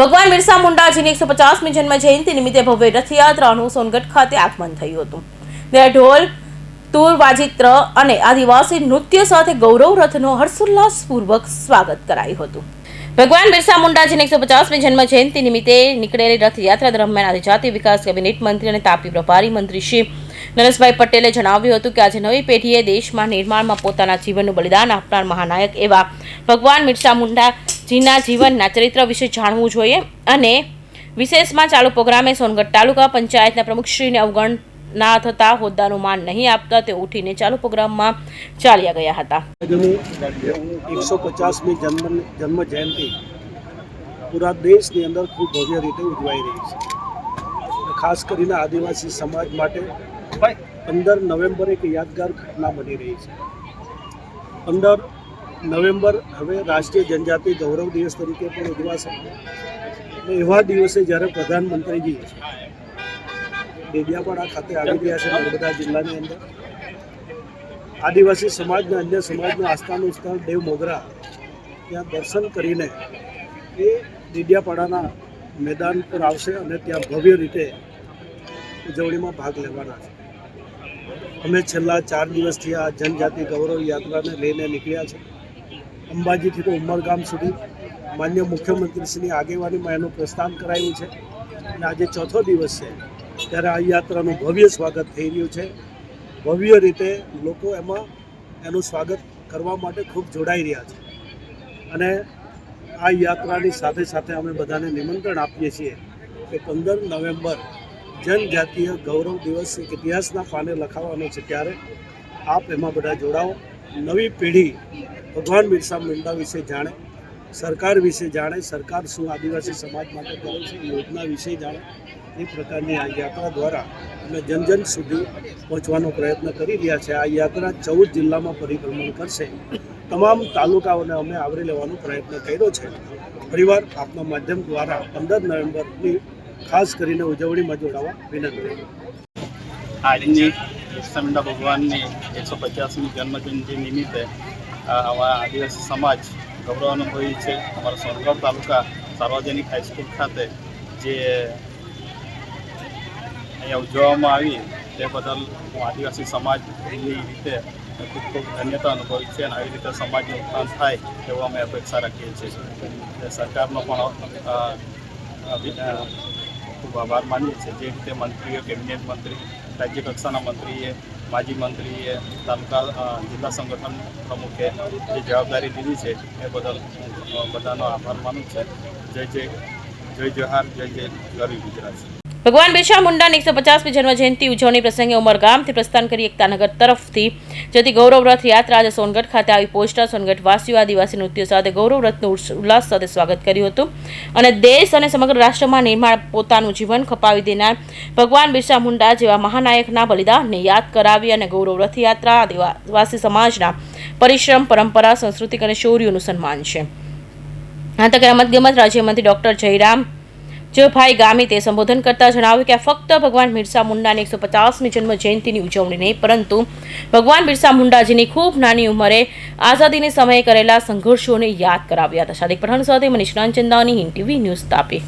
ભગવાન બિરસા મુંડાજીની એકસો પચાસમી જન્મ જયંતિ નિમિત્તે ભવ્ય રથયાત્રાનું સોનગઢ ખાતે આગમન થયું હતું. ત્યાં ઢોલ, તૂર, વાજિત્ર અને આદિવાસી નૃત્ય સાથે ગૌરવ રથનો હર્ષોલ્લાસપૂર્વક સ્વાગત કરાયું હતું. ભગવાન બિરસા મુંડાજીની એકસો પચાસમી જન્મ જયંતિ નિમિત્તે નીકળેલી રથયાત્રા દરમિયાન આદિજાતિ વિકાસ કેબિનેટ મંત્રી અને તાપી પ્રભારી મંત્રી શ્રી નરેશભાઈ પટેલે જણાવ્યું હતું કે આજે નવી પેઢીએ દેશમાં નિર્માણમાં પોતાના જીવનનું બલિદાન આપનાર મહાનાયક એવા ભગવાન બિરસા મુંડાજીના જીવનના ચરિત્ર વિશે જાણવું જોઈએ અને વિશેષમાં ચાલુ પ્રોગ્રામે સોનગઢ તાલુકા પંચાયતના પ્રમુખશ્રીને અવગણના થતા હોદ્દાનું માન નહીં આપતા તે ઉઠીને ચાલુ પ્રોગ્રામમાં ચાલ્યા ગયા હતા. એકસો પચાસમી જન્મ જન્મ જયંતિ પૂરા દેશની અંદર ખૂબ ભવ્ય રીતે ઉજવાઈ રહી છે. ખાસ કરીને આદિવાસી સમાજ માટે પંદર નવેમ્બર એક યાદગાર ઘટના બની રહી છે. પંદર નવેમ્બર હવે રાષ્ટ્રીય જનજાતિ ગૌરવ દિવસ તરીકે પણ ઉજવાશે. એવા દિવસે જ્યારે પ્રધાનમંત્રીજી ડેડિયાપાડા ખાતે આવી ગયા છે નર્મદા જિલ્લાની અંદર, આદિવાસી સમાજના અન્ય સમાજનું આસ્થાનું સ્થળ દેવ મોગરા, ત્યાં દર્શન કરીને એ ડેડિયાપાડાના મેદાન પર આવશે અને ત્યાં ભવ્ય રીતે ઉજવણીમાં ભાગ લેવાના છે. અમે છેલ્લા ચાર દિવસથી આ જનજાતિ ગૌરવ યાત્રાને લઈને નીકળ્યા છે. અંબાજીથી તો ઉમરગામ સુધી માન્ય મુખ્યમંત્રીશ્રીની આગેવાનીમાં એનું પ્રસ્થાન કરાયું છે. અને આજે ચોથો દિવસ છે ત્યારે આ યાત્રાનું ભવ્ય સ્વાગત થઈ રહ્યું છે. ભવ્ય રીતે લોકો એમાં એનું સ્વાગત કરવા માટે ખૂબ જોડાઈ રહ્યા છે. અને આ યાત્રાની સાથે સાથે અમે બધાને નિમંત્રણ આપીએ છીએ કે પંદર નવેમ્બર જનજાતીય ગૌરવ દિવસ એક ઇતિહાસના પાને લખાવાનો છે. ત્યારે આપ એમાં બધા જોડાઓ. નવી પેઢી ભગવાન બિરસા મુંડા વિશે જાણે, સરકાર વિશે જાણે, સરકાર શું આદિવાસી સમાજ માટે કરે છે યોજના વિશે જાણે, એ પ્રકારની આ યાત્રા દ્વારા અમે જન જન સુધી પહોંચવાનો પ્રયત્ન કરી રહ્યા છે. આ યાત્રા ચૌદ જિલ્લામાં પરિભ્રમણ કરશે. તમામ તાલુકાઓને અમે આવરી લેવાનો પ્રયત્ન કર્યો છે. પરિવાર આપના માધ્યમ દ્વારા પંદર નવેમ્બરની ખાસ કરીને ઉજવણીમાં જોડાવા વિનંતી. આજની બિરસા ભગવાનની એકસો પચાસમી જન્મજયંતિ નિમિત્તે અમારા આદિવાસી સમાજ ગૌરવ અનુભવી છે. અમારા સોનગઢ તાલુકા સાર્વજનિક હાઈસ્કૂલ ખાતે જે અહીંયા ઉજવવામાં આવી, તે બદલ હું આદિવાસી સમાજની રીતે ખૂબ ખૂબ ધન્યતા અનુભવી છે અને આવી રીતે સમાજનું ઉત્થાન થાય એવો અમે અપેક્ષા રાખીએ છીએ. સરકારનો પણ ખૂબ આભાર માનીએ છીએ. જે રીતે મંત્રીઓ, કેબિનેટ મંત્રી, રાજ્ય કક્ષાના મંત્રીએ, માજી મંત્રીએ, તાલુકા જિલ્લા સંગઠન પ્રમુખે જે જવાબદારી લીધી છે એ બદલ બધાનો આભાર માનું છે. જય જય જય જોહાર જય જય ગરવી ગુજરાત. ભગવાન બિરસા મુંડાની એકસો પચાસમી જન્મજયંતિ ઉજવણી પ્રસંગે ઉમરગામથી પ્રસ્થાન કરી એકતાનગર તરફથી. જતી ગૌરવ રથ યાત્રા આજે સોનગઢ ખાતે આવી પહોંચતા સોનગઢ વાસીઓ આદિવાસી નૃત્યો સાથે ગૌરવ રથનું ઉલ્લાસ સાથે સ્વાગત કર્યું હતું. અને દેશ અને સમગ્ર રાષ્ટ્રમાં નિર્માણ પોતાનું જીવન ખપાવી દેનાર ભગવાન બિરસા મુંડા જેવા મહાનાયકના બલિદાનને યાદ કરાવી અને ગૌરવ રથયાત્રા આદિવાસી સમાજના પરિશ્રમ, પરંપરા, સાંસ્કૃતિક અને શૌર્યનું સન્માન છે. આ તકે રમતગમત રાજ્યમંત્રી ડોક્ટર જયરામ જોભાઈ ગામિતે સંબોધન કરતા જણાવ્યું કે ફક્ત ભગવાન બિરસા મુંડાની એકસો પચાસમી જન્મ જયંતિની ઉજવણી નહીં, પરંતુ ભગવાન બિરસા મુંડાજીની ખૂબ નાની ઉંમરે આઝાદીની સમયે કરેલા સંઘર્ષોને યાદ કરાવ્યા હતા. સાદિક પઠાણ સાથે મનીષ રામચંદાની હિન્દ ટીવી ન્યૂઝ તાપી.